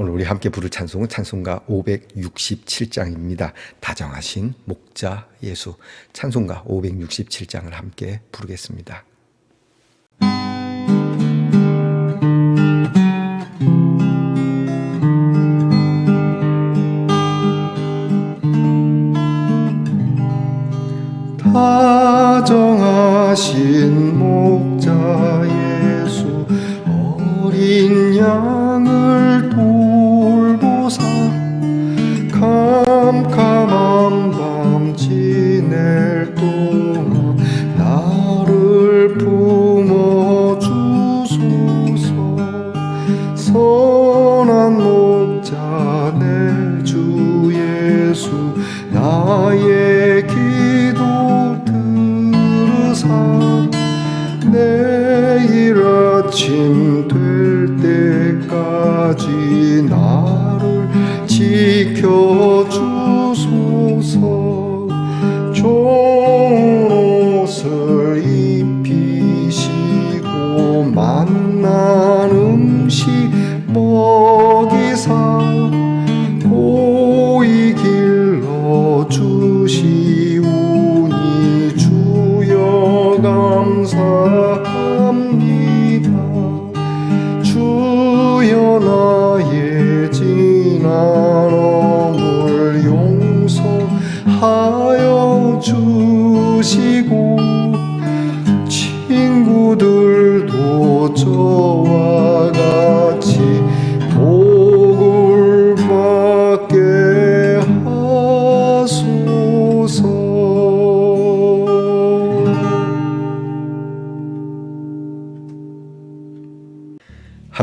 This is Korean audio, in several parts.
오늘 우리 함께 부를 찬송은 찬송가 567장입니다. 다정하신 목자 예수 찬송가 567장을 함께 부르겠습니다. 다정하신 목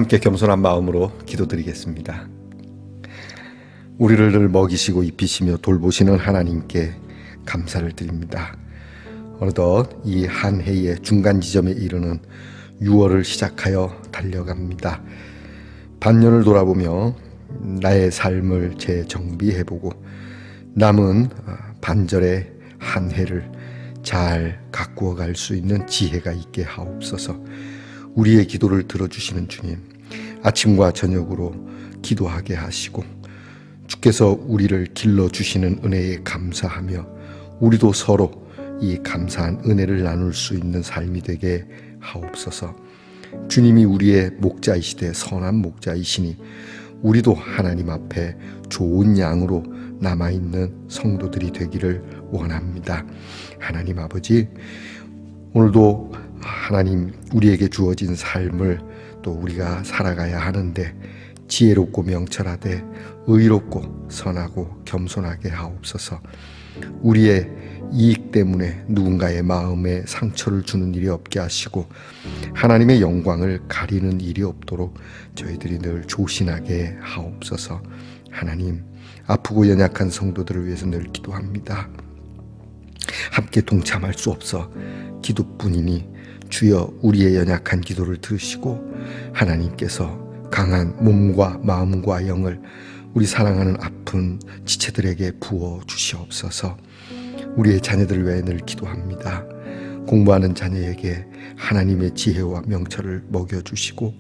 함께 겸손한 마음으로 기도드리겠습니다. 우리를 늘 먹이시고 입히시며 돌보시는 하나님께 감사를 드립니다. 어느덧 이 한 해의 중간 지점에 이르는 6월을 시작하여 달려갑니다. 반년을 돌아보며 나의 삶을 재정비해보고 남은 반절의 한 해를 잘 가꾸어 갈 수 있는 지혜가 있게 하옵소서. 우리의 기도를 들어주시는 주님, 아침과 저녁으로 기도하게 하시고 주께서 우리를 길러 주시는 은혜에 감사하며 우리도 서로 이 감사한 은혜를 나눌 수 있는 삶이 되게 하옵소서. 주님이 우리의 목자이시되 선한 목자이시니 우리도 하나님 앞에 좋은 양으로 남아 있는 성도들이 되기를 원합니다. 하나님 아버지 오늘도 하나님 우리에게 주어진 삶을 또 우리가 살아가야 하는데 지혜롭고 명철하되 의롭고 선하고 겸손하게 하옵소서. 우리의 이익 때문에 누군가의 마음에 상처를 주는 일이 없게 하시고 하나님의 영광을 가리는 일이 없도록 저희들이 늘 조신하게 하옵소서. 하나님 아프고 연약한 성도들을 위해서 늘 기도합니다. 함께 동참할 수 없어 기도뿐이니 주여 우리의 연약한 기도를 들으시고 하나님께서 강한 몸과 마음과 영을 우리 사랑하는 아픈 지체들에게 부어 주시옵소서. 우리의 자녀들을 위해 늘 기도합니다. 공부하는 자녀에게 하나님의 지혜와 명철을 먹여 주시고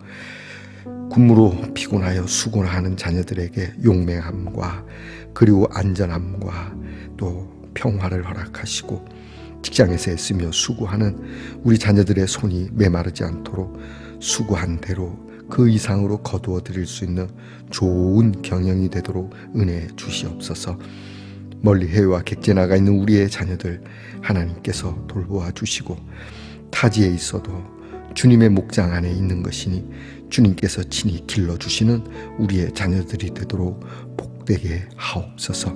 군무로 피곤하여 수고하는 자녀들에게 용맹함과 그리고 안전함과 또 평화를 허락하시고 직장에서 애쓰며 수고하는 우리 자녀들의 손이 메마르지 않도록 수고한 대로 그 이상으로 거두어 드릴 수 있는 좋은 경영이 되도록 은혜 주시옵소서. 멀리 해외와 객지 나가 있는 우리의 자녀들 하나님께서 돌보아 주시고 타지에 있어도 주님의 목장 안에 있는 것이니 주님께서 친히 길러 주시는 우리의 자녀들이 되도록 복되게 하옵소서.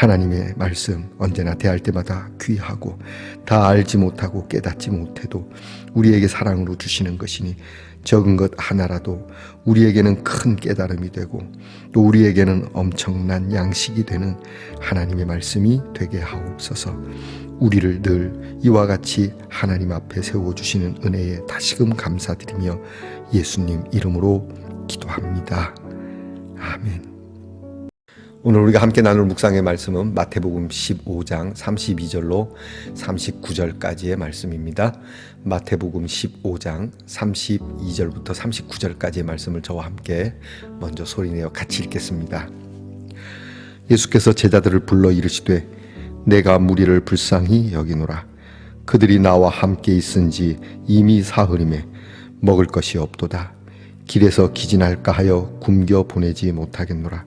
하나님의 말씀 언제나 대할 때마다 귀하고 다 알지 못하고 깨닫지 못해도 우리에게 사랑으로 주시는 것이니 적은 것 하나라도 우리에게는 큰 깨달음이 되고 또 우리에게는 엄청난 양식이 되는 하나님의 말씀이 되게 하옵소서. 우리를 늘 이와 같이 하나님 앞에 세워 주시는 은혜에 다시금 감사드리며 예수님 이름으로 기도합니다. 아멘. 오늘 우리가 함께 나눌 묵상의 말씀은 마태복음 15장 32절로 39절까지의 말씀입니다. 마태복음 15장 32절부터 39절까지의 말씀을 저와 함께 먼저 소리내어 같이 읽겠습니다. 예수께서 제자들을 불러 이르시되 내가 무리를 불쌍히 여기노라 그들이 나와 함께 있은지 이미 사흘임에 먹을 것이 없도다 길에서 기진할까 하여 굶겨 보내지 못하겠노라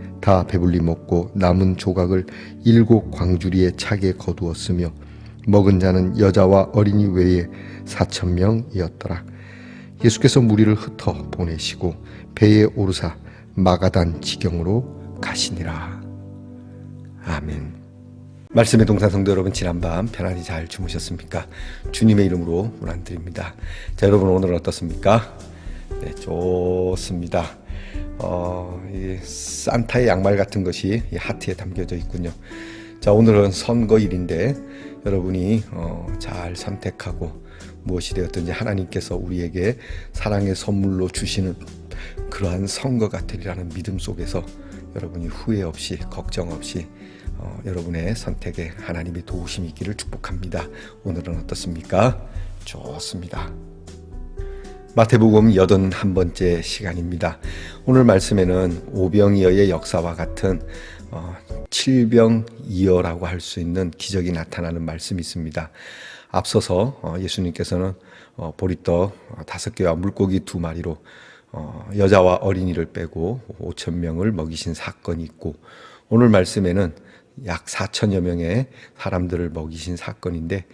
다 배불리 먹고 남은 조각을 일곱 광주리에 차게 거두었으며 먹은 자는 여자와 어린이 외에 사천 명이었더라. 예수께서 무리를 흩어 보내시고 배에 오르사 마가단 지경으로 가시니라. 아멘. 말씀의 동산 성도 여러분 지난밤 편안히 잘 주무셨습니까? 주님의 이름으로 문안드립니다. 자 여러분 오늘 어떻습니까? 네 좋습니다. 어, 이 산타의 양말 같은 것이 이 하트에 담겨져 있군요. 자 오늘은 선거일인데 여러분이 어, 잘 선택하고 무엇이 되었든지 하나님께서 우리에게 사랑의 선물로 주시는 그러한 선거가 되리라는 믿음 속에서 여러분이 후회 없이 걱정 없이 어, 여러분의 선택에 하나님의 도우심이 있기를 축복합니다. 오늘은 어떻습니까? 좋습니다. 마태복음 여든 한 번째 시간입니다. 오늘 말씀에는 오병이어의 역사와 같은 어, 칠병이어라고 할 수 있는 기적이 나타나는 말씀이 있습니다. 앞서서 어, 예수님께서는 어, 보리떡 다섯 개와 물고기 두 마리로 어, 여자와 어린이를 빼고 5천 명을 먹이신 사건이 있고 오늘 말씀에는 약 4천여 명의 사람들을 먹이신 사건인데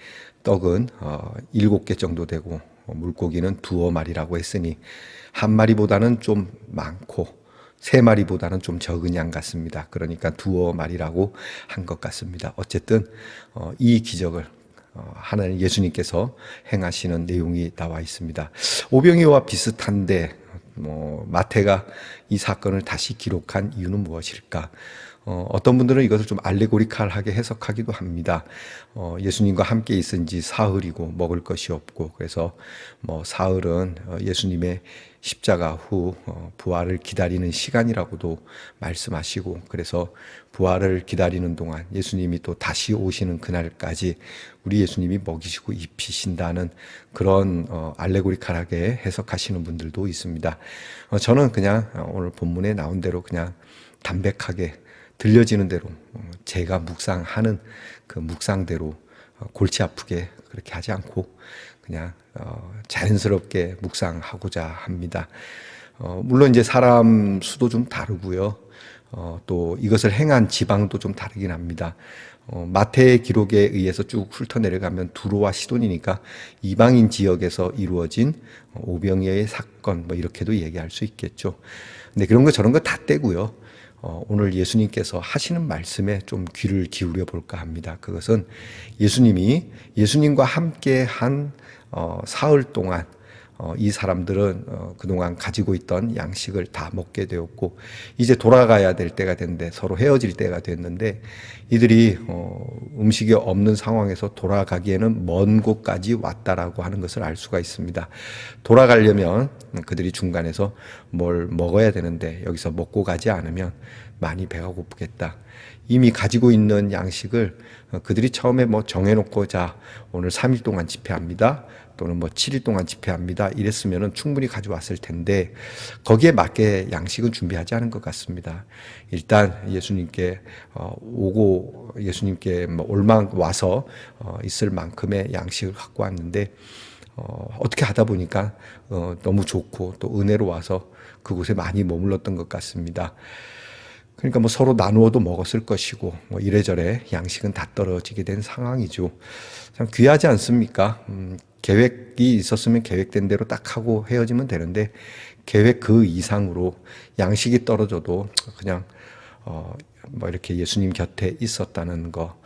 떡은 어, 7개 정도 되고 어, 물고기는 두어 마리라고 했으니 한 마리보다는 좀 많고 세 마리보다는 좀 적은 양 같습니다. 그러니까 두어 마리라고 한 것 같습니다. 어쨌든 어, 이 기적을 어, 하나님 예수님께서 행하시는 내용이 나와 있습니다. 오병이와 비슷한데 뭐 마태가 이 사건을 다시 기록한 이유는 무엇일까? 어, 어떤 분들은 이것을 좀 알레고리칼하게 해석하기도 합니다. 어, 예수님과 함께 있은 지 사흘이고 먹을 것이 없고 그래서 뭐 사흘은 어, 예수님의 십자가 후 어, 부활을 기다리는 시간이라고도 말씀하시고 그래서 부활을 기다리는 동안 예수님이 또 다시 오시는 그날까지 우리 예수님이 먹이시고 입히신다는 그런 어, 알레고리칼하게 해석하시는 분들도 있습니다. 어, 저는 그냥 어, 오늘 본문에 나온 대로 그냥 담백하게 들려지는 대로 어, 제가 묵상하는 그 묵상대로 어, 골치 아프게 그렇게 하지 않고 그냥 어, 자연스럽게 묵상하고자 합니다. 물론 이제 사람 수도 좀 다르고요. 또 이것을 행한 지방도 좀 다르긴 합니다. 마태 기록에 의해서 쭉 훑어 내려가면 두로와 시돈이니까 이방인 지역에서 이루어진 오병이어의 사건 뭐 이렇게도 얘기할 수 있겠죠. 근데 그런 거 저런 거 다 떼고요. 어, 오늘 예수님께서 하시는 말씀에 좀 귀를 기울여 볼까 합니다. 그것은 예수님이 예수님과 함께 한 어, 사흘 동안 어, 이 사람들은 어, 그동안 가지고 있던 양식을 다 먹게 되었고 이제 돌아가야 될 때가 됐는데 서로 헤어질 때가 됐는데 이들이 어, 음식이 없는 상황에서 돌아가기에는 먼 곳까지 왔다라고 하는 것을 알 수가 있습니다. 돌아가려면 그들이 중간에서 뭘 먹어야 되는데 여기서 먹고 가지 않으면 많이 배가 고프겠다. 이미 가지고 있는 양식을 어, 그들이 처음에 뭐 정해놓고 자 오늘 3일 동안 집회합니다. 또는 뭐 7일 동안 집회합니다. 이랬으면은 충분히 가져왔을 텐데 거기에 맞게 양식은 준비하지 않은 것 같습니다. 일단 예수님께 어, 오고 예수님께 뭐 올만 와서 어, 있을 만큼의 양식을 갖고 왔는데 어, 어떻게 하다 보니까 어, 너무 좋고 또 은혜로 와서 그곳에 많이 머물렀던 것 같습니다. 그러니까 뭐 서로 나누어도 먹었을 것이고 뭐 이래저래 양식은 다 떨어지게 된 상황이죠. 참 귀하지 않습니까? 음, 계획이 있었으면 계획된 대로 딱 하고 헤어지면 되는데 계획 그 이상으로 양식이 떨어져도 그냥 어, 뭐 이렇게 예수님 곁에 있었다는 거.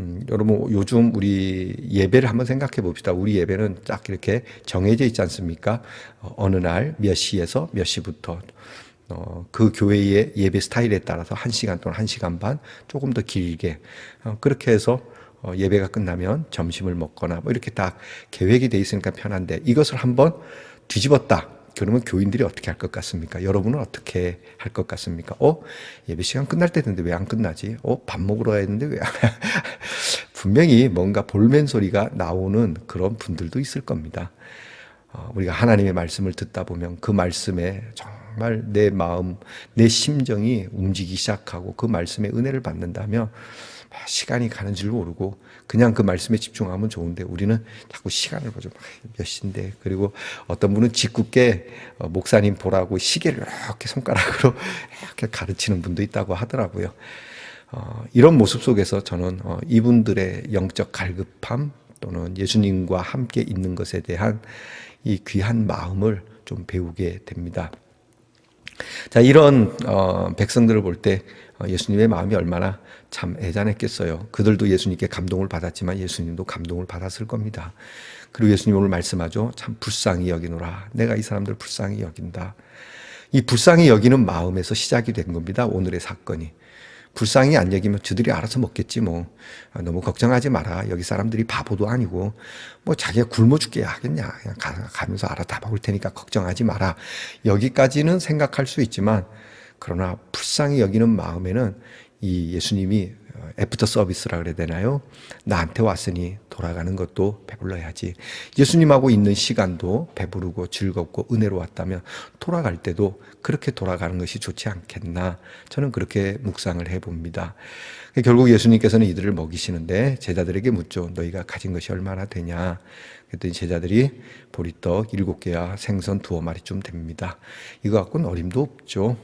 음, 여러분 요즘 우리 예배를 한번 생각해 봅시다. 우리 예배는 딱 이렇게 정해져 있지 않습니까? 어, 어느 날 몇 시에서 몇 시부터 어, 그 교회의 예배 스타일에 따라서 한 시간 또는 한 시간 반 조금 더 길게 어, 그렇게 해서 어, 예배가 끝나면 점심을 먹거나 뭐 이렇게 딱 계획이 돼 있으니까 편한데 이것을 한번 뒤집었다. 그러면 교인들이 어떻게 할 것 같습니까? 여러분은 어떻게 할 것 같습니까? 어? 예배 시간 끝날 때 됐는데 왜 안 끝나지? 어? 밥 먹으러 가야 되는데 왜? 안- 분명히 뭔가 볼멘 소리가 나오는 그런 분들도 있을 겁니다. 어, 우리가 하나님의 말씀을 듣다 보면 그 말씀에 정말 내 마음, 내 심정이 움직이기 시작하고 그 말씀의 은혜를 받는다면 아, 시간이 가는 줄 모르고 그냥 그 말씀에 집중하면 좋은데 우리는 자꾸 시간을 보죠. 아, 몇 시인데. 그리고 어떤 분은 짓궂게 어, 목사님 보라고 시계를 이렇게 손가락으로 이렇게 가르치는 분도 있다고 하더라고요. 어, 이런 모습 속에서 저는 어, 이분들의 영적 갈급함 또는 예수님과 함께 있는 것에 대한 이 귀한 마음을 좀 배우게 됩니다. 자, 이런 어, 백성들을 볼때 어, 예수님의 마음이 얼마나 참 애잔했겠어요. 그들도 예수님께 감동을 받았지만 예수님도 감동을 받았을 겁니다. 그리고 예수님 오늘 말씀하죠. 참 불쌍히 여기노라. 내가 이 사람들 불쌍히 여긴다. 이 불쌍히 여기는 마음에서 시작이 된 겁니다. 오늘의 사건이. 불쌍히 안 여기면 저들이 알아서 먹겠지 뭐. 아, 너무 걱정하지 마라. 여기 사람들이 바보도 아니고 뭐 자기가 굶어 죽게 하겠냐. 그냥 가, 가면서 알아 다 먹을 테니까 걱정하지 마라. 여기까지는 생각할 수 있지만 그러나 불쌍히 여기는 마음에는 이 예수님이 어, 애프터 서비스라 그래야 되나요? 나한테 왔으니 돌아가는 것도 배불러야지. 예수님하고 있는 시간도 배부르고 즐겁고 은혜로웠다면 돌아갈 때도 그렇게 돌아가는 것이 좋지 않겠나. 저는 그렇게 묵상을 해봅니다. 결국 예수님께서는 이들을 먹이시는데 제자들에게 묻죠. 너희가 가진 것이 얼마나 되냐. 그랬더니 제자들이 보리떡 일곱 개와 생선 두어 마리쯤 됩니다. 이거 갖고는 어림도 없죠.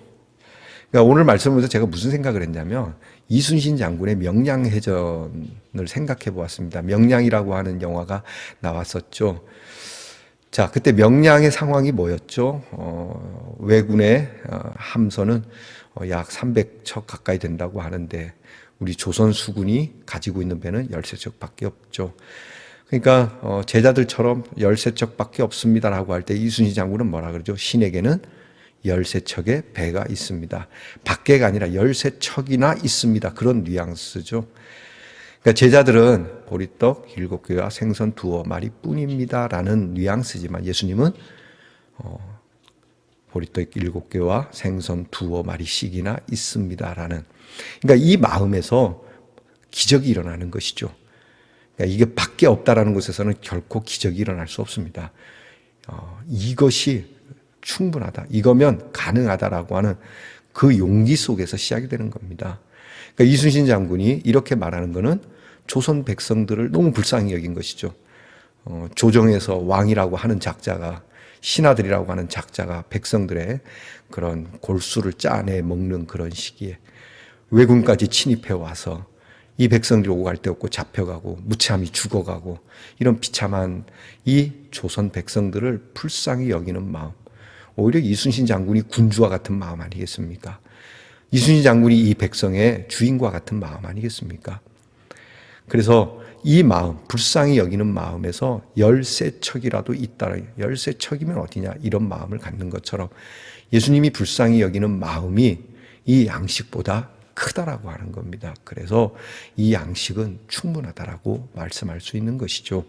그러니까 오늘 말씀을 보면서 제가 무슨 생각을 했냐면 이순신 장군의 명량해전을 생각해 보았습니다. 명량이라고 하는 영화가 나왔었죠. 자, 그때 명량의 상황이 뭐였죠? 어, 왜군의 어, 함선은 어, 약 300척 가까이 된다고 하는데 우리 조선 수군이 가지고 있는 배는 13척밖에 없죠. 그러니까 어, 제자들처럼 13척밖에 없습니다라고 할 때 이순신 장군은 뭐라 그러죠? 신에게는 13척의 배가 있습니다. 밖에가 아니라 13척이나 있습니다. 그런 뉘앙스죠. 그러니까 제자들은 보리떡 일곱 개와 생선 두어 마리 뿐입니다 라는 뉘앙스지만 예수님은 어, 보리떡 일곱 개와 생선 두어 마리씩이나 있습니다 라는 그러니까 이 마음에서 기적이 일어나는 것이죠. 그러니까 이게 밖에 없다라는 곳에서는 결코 기적이 일어날 수 없습니다. 어, 이것이 충분하다. 이거면 가능하다라고 하는 그 용기 속에서 시작이 되는 겁니다. 그러니까 이순신 장군이 이렇게 말하는 것은 조선 백성들을 너무 불쌍히 여긴 것이죠. 어, 조정에서 왕이라고 하는 작자가 신하들이라고 하는 작자가 백성들의 그런 골수를 짜내 먹는 그런 시기에 왜군까지 침입해 와서 이 백성들이 오고 갈 데 없고 잡혀가고 무참히 죽어가고 이런 비참한 이 조선 백성들을 불쌍히 여기는 마음. 오히려 이순신 장군이 군주와 같은 마음 아니겠습니까? 이순신 장군이 이 백성의 주인과 같은 마음 아니겠습니까? 그래서 이 마음, 불쌍히 여기는 마음에서 열세 척이라도 있다. 열세 척이면 어디냐? 이런 마음을 갖는 것처럼 예수님이 불쌍히 여기는 마음이 이 양식보다 크다라고 하는 겁니다. 그래서 이 양식은 충분하다라고 말씀할 수 있는 것이죠.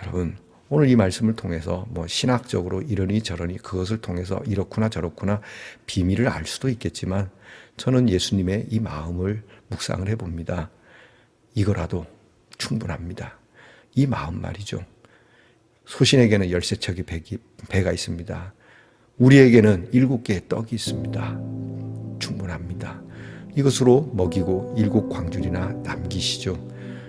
여러분, 오늘 이 말씀을 통해서 뭐 신학적으로 이러니 저러니 그것을 통해서 이렇구나 저렇구나 비밀을 알 수도 있겠지만 저는 예수님의 이 마음을 묵상을 해봅니다. 이거라도 충분합니다. 이 마음 말이죠. 소신에게는 열세 척의 백이, 배가 있습니다. 우리에게는 일곱 개의 떡이 있습니다. 충분합니다. 이것으로 먹이고 일곱 광줄이나 남기시죠.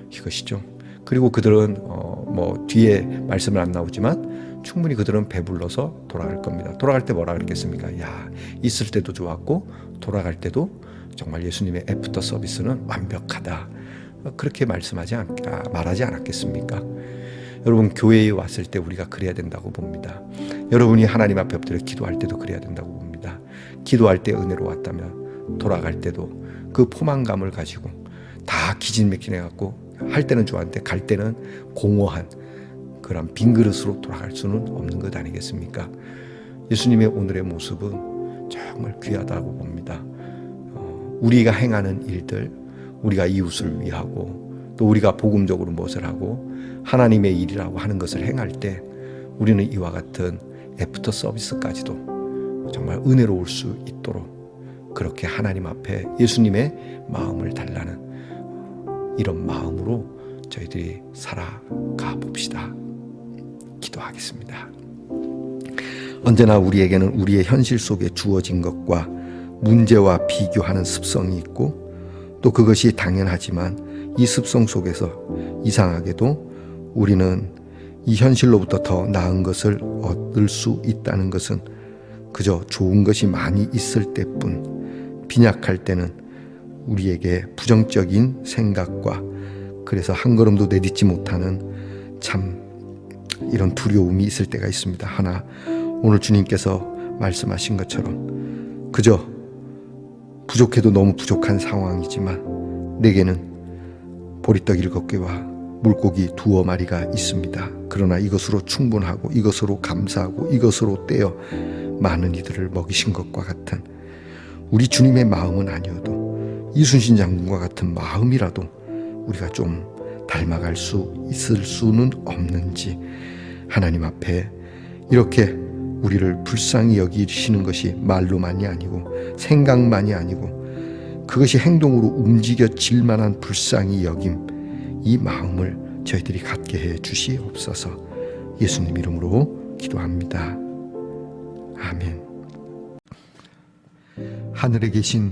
이것이죠. 그리고 그들은 어, 뭐 뒤에 말씀은 안 나오지만 충분히 그들은 배불러서 돌아갈 겁니다. 돌아갈 때 뭐라 그랬겠습니까? 야 있을 때도 좋았고 돌아갈 때도 정말 예수님의 애프터 서비스는 완벽하다. 그렇게 말씀하지 않, 아, 말하지 않았겠습니까? 여러분 교회에 왔을 때 우리가 그래야 된다고 봅니다. 여러분이 하나님 앞에 엎드려 기도할 때도 그래야 된다고 봅니다. 기도할 때 은혜로 왔다면 돌아갈 때도 그 포만감을 가지고 다 기진맥진해 갖고 할 때는 좋았는데 갈 때는 공허한 그런 빈 그릇으로 돌아갈 수는 없는 것 아니겠습니까? 예수님의 오늘의 모습은 정말 귀하다고 봅니다. 어, 우리가 행하는 일들, 우리가 이웃을 위하고 또 우리가 복음적으로 무엇을 하고 하나님의 일이라고 하는 것을 행할 때 우리는 이와 같은 애프터 서비스까지도 정말 은혜로울 수 있도록 그렇게 하나님 앞에 예수님의 마음을 달라는 이런 마음으로 저희들이 살아가 봅시다. 기도하겠습니다. 언제나 우리에게는 우리의 현실 속에 주어진 것과 문제와 비교하는 습성이 있고 또 그것이 당연하지만 이 습성 속에서 이상하게도 우리는 이 현실로부터 더 나은 것을 얻을 수 있다는 것은 그저 좋은 것이 많이 있을 때뿐 빈약할 때는 우리에게 부정적인 생각과 그래서 한 걸음도 내딛지 못하는 참 이런 두려움이 있을 때가 있습니다. 하나 오늘 주님께서 말씀하신 것처럼 그저 부족해도 너무 부족한 상황이지만 내게는 보리떡 일곱 개와 물고기 두어 마리가 있습니다. 그러나 이것으로 충분하고 이것으로 감사하고 이것으로 떼어 많은 이들을 먹이신 것과 같은 우리 주님의 마음은 아니어도 이순신 장군과 같은 마음이라도 우리가 좀 닮아갈 수 있을 수는 없는지 하나님 앞에 이렇게 우리를 불쌍히 여기시는 것이 말로만이 아니고 생각만이 아니고 그것이 행동으로 움직여질 만한 불쌍히 여김 이 마음을 저희들이 갖게 해 주시옵소서 예수님 이름으로 기도합니다. 아멘. 하늘에 계신